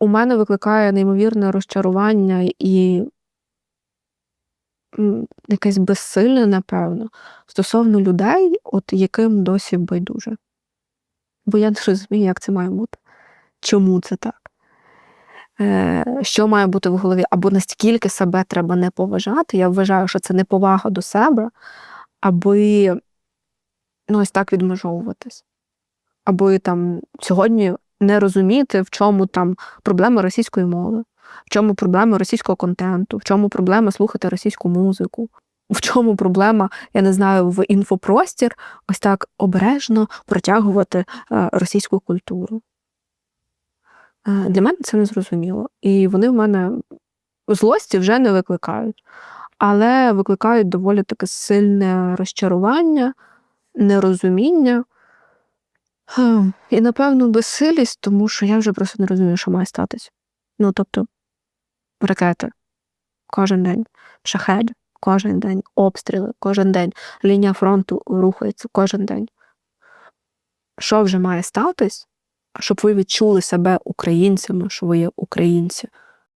у мене викликає неймовірне розчарування і якесь безсилля, напевно, стосовно людей, от яким досі байдуже. Бо я не розумію, як це має бути. Чому це так? Е, що має бути в голові? Або настільки себе треба не поважати. Я вважаю, що це неповага до себе, аби ну, ось так відмежовуватись. Або там сьогодні не розуміти, в чому там проблема російської мови, в чому проблема російського контенту, в чому проблема слухати російську музику, в чому проблема, я не знаю, в інфопростір ось так обережно протягувати е, російську культуру. Е, Для мене це не зрозуміло. І вони в мене злості вже не викликають, але викликають доволі таке сильне розчарування, нерозуміння. І, напевно, безсилість, тому що я вже просто не розумію, що має статись. Ну, тобто, ракети. Кожен день, шахеди кожен день, обстріли. Кожен день, лінія фронту рухається. Кожен день. Що вже має статись, щоб ви відчули себе українцями, що ви є українці?